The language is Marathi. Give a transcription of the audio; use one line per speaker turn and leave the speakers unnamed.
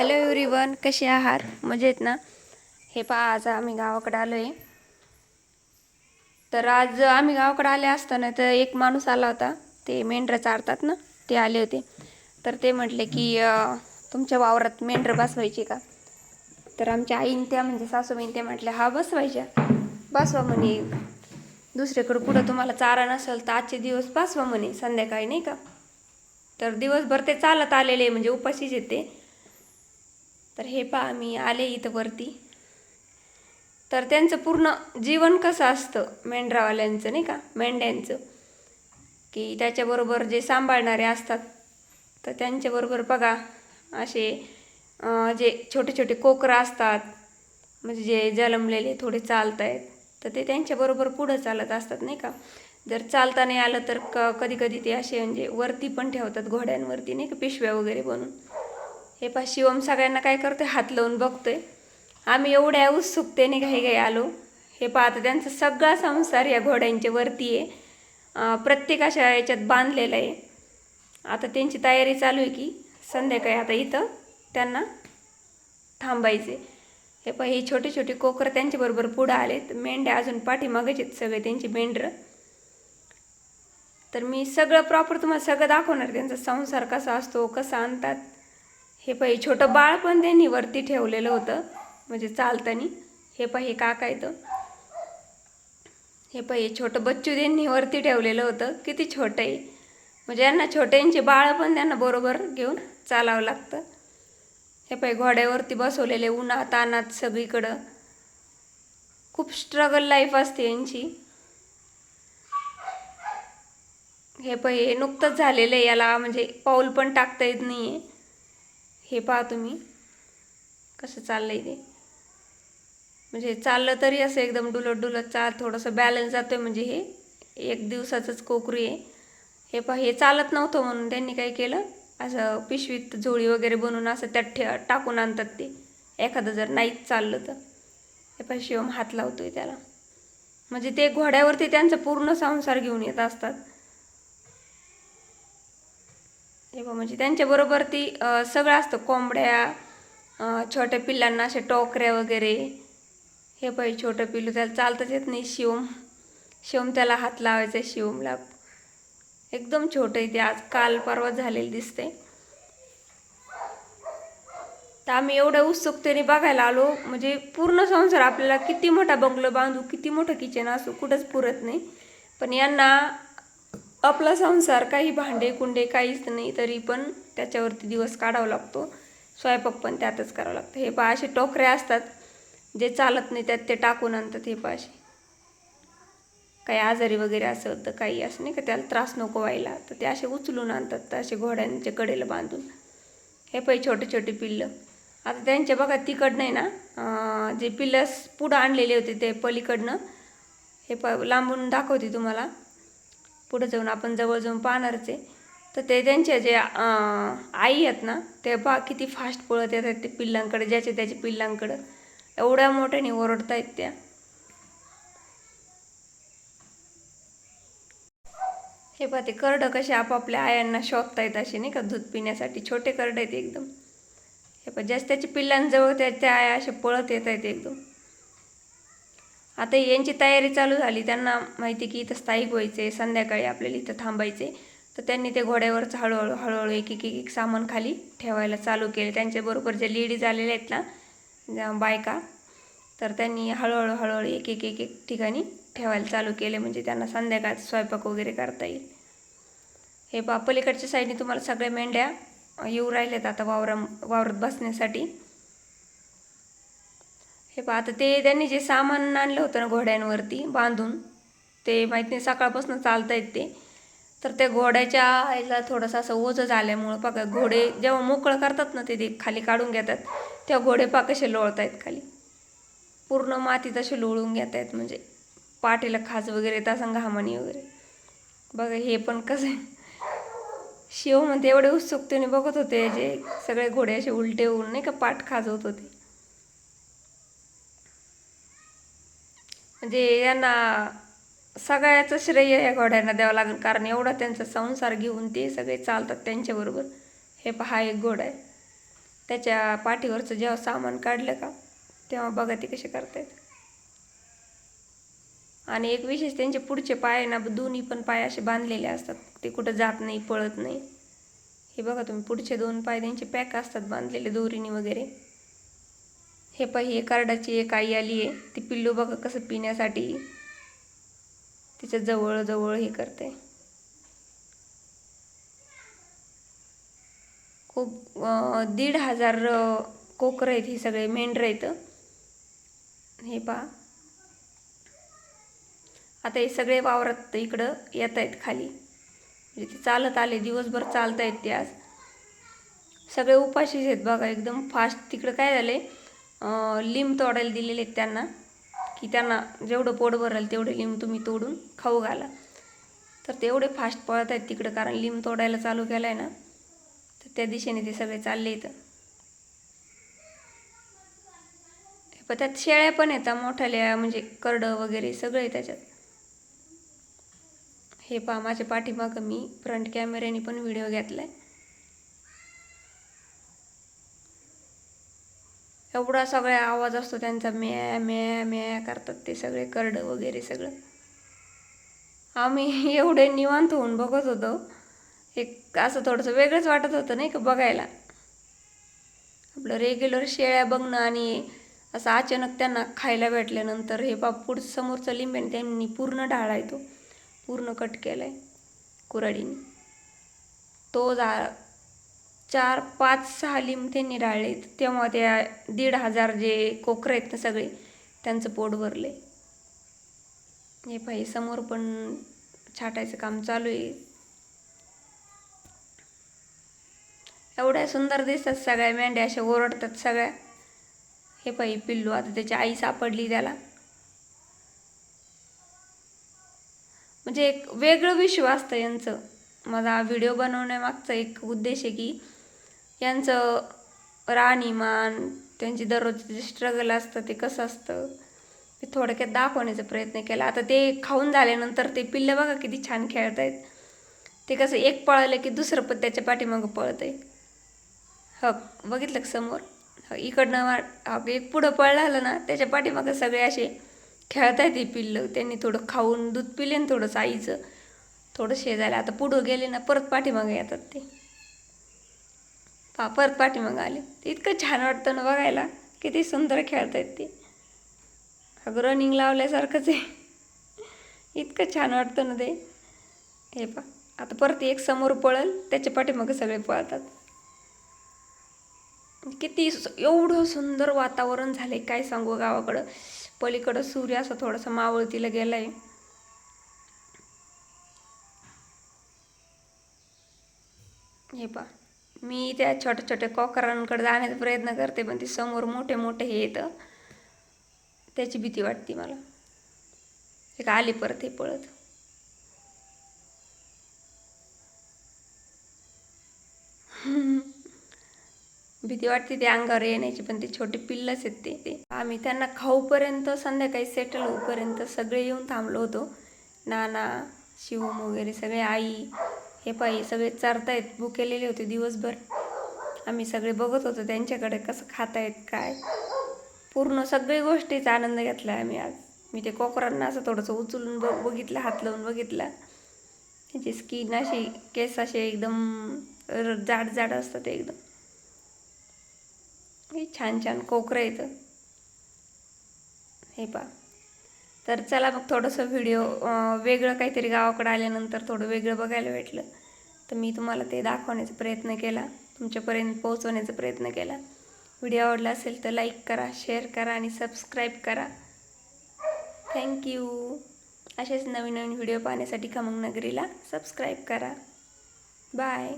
हॅलो एव्हरीवन कसे आहात? मजेत ना? हे पहा आज आम्ही गावाकडे आलो आहे तर आज आम्ही गावाकडे आले असताना तर एक माणूस आला होता. ते मेंढरं चारतात ना? ते आले होते. तर ते म्हटले की तुमच्या वावरात मेंढरं बसवायची का? तर आमच्या आईन त्या म्हणजे सासूबाईन त्या म्हटल्या हा बसवायच्या. बसवा म्हणे. दुसरीकडं कुठं तुम्हाला चारा नसेल तर आजचे दिवस बसवा म्हणे संध्याकाळी नाही का? तर दिवसभर ते चालत आलेले म्हणजे उपाशीच येते तर हे पहा मी आले इथं वरती. तर त्यांचं पूर्ण जीवन कसं असतं मेंढरावाल्यांचं नाही का? मेंढ्यांचं. की त्याच्याबरोबर जे सांभाळणारे असतात तर त्यांच्याबरोबर बघा असे जे छोटे छोटे कोकरं असतात म्हणजे जे जन्मलेले थोडे चालत आहेत तर ते त्यांच्याबरोबर पुढं चालत असतात नाही का? जर चालता नाही आलं तर क कधी कधी ते असे म्हणजे वरती पण ठेवतात घोड्यांवरती नाही का? पिशव्या वगैरे बनवून. हे पहा शिवम सगळ्यांना काय करतोय? हात लावून बघतोय. आम्ही एवढ्या उत्सुकतेने घाई घाई आलो. हे पाहता त्यांचा सगळा संसार या घोड्यांच्या वरती आहे. प्रत्येक अशा याच्यात बांधलेला आहे. आता त्यांची तयारी चालू आहे की संध्याकाळी आता इथं त्यांना थांबायचे हे पहा हे छोटे छोटे कोकर त्यांच्याबरोबर पुढं आलेत. मेंढ्या अजून पाठीमागेच आहेत सगळे त्यांची मेंढरं. तर मी सगळं प्रॉपर तुम्हाला सगळं दाखवणार त्यांचा संसार कसा असतो कसा आणतात. हे पाहि छोटं बाळ पण त्यांनी वरती ठेवलेलं होतं. म्हणजे चालताना. हे पाहि काका येतं हे पाहि छोटं बच्चू त्यांनी वरती ठेवलेलं होतं. किती छोटं आहे. म्हणजे यांना छोट्यांचे बाळ पण त्यांना बरोबर घेऊन चालावं लागतं. हे पाहि घोड्यावरती बसवलेले उन्हात तानात सगळीकडं. खूप स्ट्रगल लाईफ असते यांची. हे पहि हे नुकतंच झालेलं आहे. याला म्हणजे पाऊल पण टाकता येत नाही आहे हे पहा तुम्ही. कसं चाललं आहे ते. म्हणजे चाललं तरी असं एकदम डुलत डुलत चाल थोडंसं बॅलन्स जातो आहे म्हणजे हे. एक दिवसाचंच कोकरू आहे. हे पहा हे चालत नव्हतं म्हणून त्यांनी काय केलं? असं पिशवीत झोळी वगैरे बनवून असं त्यात ठे टाकून आणतात ते. एखादं जर नाहीच चाललं तर. हे पहा शिवम हात लावतो आहे त्याला. म्हणजे ते घोड्यावरती त्यांचा पूर्ण संसार घेऊन येत असतात. म्हणजे हे म्हणजे त्यांच्याबरोबर ती सगळं असतं. कोंबड्या छोट्या पिल्लांना असे टोकऱ्या वगैरे. हे पाहिजे छोटं पिल्लू. त्याला चालताच येत नाही शिवम शिवम त्याला हात लावायचा आहे शिवमला. एकदम छोटं आहे ते. आज काल परवा झालेलं दिसते. तर आम्ही एवढ्या उत्सुकतेने बघायला आलो. म्हणजे पूर्ण संसार आपल्याला किती मोठा बंगलो बांधू किती मोठं किचन असू कुठंच पुरत नाही. पण यांना आपला संसार काही भांडे कुंडे काहीच नाही तरी पण त्याच्यावरती दिवस काढावा लागतो. स्वयंपाक पण त्यातच करावं लागतं. हे पहा असे टोकरे असतात जे चालत नाही त्यात ते टाकून आणतात हे पहा असे. काही आजारी वगैरे असं तर काही असं नाही का त्याला त्रास नको व्हायला. तर ते असे उचलून आणतात तर असे घोड्यांच्या कडेला बांधून. हे पै छोटे छोटे पिल्लं. आता त्यांच्या बघा तिकडनं आहे ना जे पिल्लं पुढं आणलेले होते ते पलीकडनं. हे प लांबून दाखवते तुम्हाला. पुढे जाऊन आपण जवळ जाऊन पाहणारच आहे. तर ते त्यांचे जे आई आहेत ना ते बा किती फास्ट पळत येतात ते पिल्लांकडे ज्याचे त्याचे पिल्लांकडं. एवढ्या मोठ्याने ओरडतायत त्या. हे पहा ते करडं कसे आपापल्या आयांना शोधतायत असे नाही का? दूध पिण्यासाठी छोटे करडं आहेत एकदम. हे पहा जास्त त्याच्या पिल्लांजवळ त्या त्या आया असे पळत येत आहेत एकदम. आता यांची तयारी चालू झाली. त्यांना माहिती की इथं स्थायिक व्हायचे संध्याकाळी आपल्याला इथं थांबायचे तर त्यांनी ते घोड्यावरचं हळूहळू हळूहळू एक एक एक एक सामान खाली ठेवायला चालू केले. त्यांच्याबरोबर जे लेडीज आलेल्या आहेत ना बायका तर त्यांनी हळूहळू हळूहळू एक एक एक एक ठिकाणी ठेवायला चालू केले. म्हणजे त्यांना संध्याकाळचा स्वयंपाक वगैरे करता येईल. हे पहा पलीकडच्या साईडने तुम्हाला सगळ्या मेंढ्या येऊ राहिल्यात आता वावरा वावरात बसण्यासाठी. हे पहा आता ते त्यांनी जे सामान आणलं होतं ना घोड्यांवरती बांधून ते माहीत नाही सकाळपासून चालतायत ते. तर त्या घोड्याच्या ह्याला थोडंसं असं ओझं झाल्यामुळं बघा घोडे जेव्हा मोकळं करतात ना ते ते खाली काढून घेतात तेव्हा घोडे पा कसे लोळतायत खाली. पूर्ण मातीत तसे लोळून घेत आहेत म्हणजे पाठीला खाज वगैरे येत असं घामणी वगैरे. बघा हे पण कसं आहे शिव म्हणते एवढे उत्सुकतेने बघत होते जे सगळे घोडे असे उलटे होऊन नाही का पाठ खाजवत होते. म्हणजे यांना सगळ्याचं श्रेय या घोड्यांना द्यावं लागेल. कारण एवढा त्यांचा संसार घेऊन ते सगळे चालतात त्यांच्याबरोबर. हे पहा एक घोडा आहे. त्याच्या पाठीवरचं जेव्हा सामान काढलं का तेव्हा बघा ते कसे करतायत. आणि एक विशेष त्यांचे पुढचे पाय ना दोन्ही पण पाय असे बांधलेले असतात. ते कुठं जात नाही पळत नाही. हे बघा तुम्ही पुढचे दोन पाय त्यांचे पॅक असतात बांधलेले दोरीने वगैरे. हे पाहि हे कार्डाची एक आई आली आहे. ती पिल्लू बघा कसं पिण्यासाठी तिच्या जवळजवळ हे करते. खूप दीड हजार कोकर कोकरं आहेत हे सगळे मेंढरं आहेत. हे पहा. आता हे सगळे वावरात इकडं येत आहेत खाली. म्हणजे ते चालत आले दिवसभर चालत आहेत ते आज. सगळे उपाशीच आहेत बघा एकदम फास्ट तिकडं काय झालं आहे लिंब तोडायला दिलेले आहेत त्यांना की त्यांना जेवढं पोट भरेल तेवढे लिंब तुम्ही तोडून खाऊ घाला. तर तेवढे फास्ट पळत आहेत तिकडं कारण लिंब तोडायला चालू केलं आहे ना तर त्या दिशेने ते सगळे चालले इथं. हे पण त्यात शेळ्या पण येतात मोठ्याल्या म्हणजे करडं वगैरे सगळे आहे त्याच्यात. हे पहा माझ्या पाठीमागं मी फ्रंट कॅमेऱ्याने पण व्हिडिओ घेतला आहे एवढा सगळा आवाज असतो त्यांचा म्या म्या म्या करतात ते सगळे करडं वगैरे सगळं. आम्ही एवढे निवांत होऊन बघत होतो. एक असं थोडंसं वेगळंच वाटत होतं नाही का बघायला. आपलं रेग्युलर शेळ्या बघणं आणि असं अचानक त्यांना खायला भेटल्यानंतर हे बाप पुढचं समोरचं लिंब त्यांनी पूर्ण ढाळा आहे तो पूर्ण कट केला आहे कुऱ्हाडीने. तो जा चार पाच सहा लिंब त्यांनी तेव्हा त्या दीड हजार जे कोकरे आहेत ना सगळे त्यांचं पोट भरले हे पाहिजे समोर पण छाटायचं काम चालू आहे. एवढ्या सुंदर दिसतात सगळ्या मेंढ्या अशा ओरडतात सगळ्या. हे पाहिजे पिल्लू आता त्याची आई सापडली त्याला. म्हणजे एक वेगळं विश्व असतं यांचं. माझा व्हिडिओ बनवण्यामागचा एक उद्देश आहे की यांचं राहणीमान त्यांची दररोजचं जे स्ट्रगल असतं ते कसं असतं ते थोडक्यात दाखवण्याचा प्रयत्न केला. आता ते खाऊन झाल्यानंतर ते पिल्लं बघा किती छान खेळत आहेत ते कसं एक पळालं की दुसरं पण त्याच्या पाठीमागं पळत आहे ह बघितलं समोर? इकडनं वा एक पुढं पळलं आलं ना त्याच्या पाठीमागं सगळे असे खेळत आहेत ते पिल्लं. त्यांनी थोडं खाऊन दूध पिले ना थोडंसं आईचं थोडं शेजायला आता पुढं गेले ना परत पाठीमागे येतात ते. पा परत पाठीमागं आले. ते इतकं छान वाटतं ना बघायला. किती सुंदर खेळतायत ते. अगं रनिंग लावल्यासारखंच आहे. इतकं छान वाटतं ना ते. हे पा आता परत एक समोर पळल त्याच्या पाठीमागं सगळे पळतात. किती एवढं सुंदर वातावरण झालं आहे काय सांगू गावाकडं. पलीकडं सूर्य असं थोडासा मावळतीला आहे हे पा मी त्या छोट्या छोट्या कॉकरांकडे जाण्याचा प्रयत्न करते पण ते समोर मोठे मोठे हे येतं. त्याची भीती वाटते मला. एक आली परत हे पळत. भीती वाटते ते अंगावर येण्याची पण ते छोटे पिल्लच आहेत ते ते. आम्ही त्यांना खाऊपर्यंत संध्याकाळी सेटल होऊपर्यंत सगळे येऊन थांबलो होतो. नाना शिवम वगैरे सगळे आई हे पायी सगळे चरतायत भुकेलेले होते दिवसभर. आम्ही सगळे बघत होतो त्यांच्याकडे कसं खातायत काय. पूर्ण सगळी गोष्टीचा आनंद घेतला आम्ही आज. मी ते कोकरांना असं थोडंसं उचलून बघ बघितलं हात लावून बघितलं. त्याची स्किन अशी केस असे एकदम र- जाड जाड असतात ते एकदम. हे छान छान कोकरं येतं हे पा तर चला मग थोडंसं व्हिडिओ वेगळं काहीतरी गावाकडं आल्यानंतर थोडं वेगळं बघायला भेटलं. तर मी तुम्हाला ते दाखवण्याचा प्रयत्न केला तुमच्यापर्यंत पोहोचवण्याचा प्रयत्न केला. व्हिडिओ आवडला असेल तर लाईक करा शेअर करा आणि सबस्क्राईब करा. थँक्यू असेच नवीन नवीन व्हिडिओ पाहण्यासाठी खमंग नगरीला सबस्क्राईब करा. बाय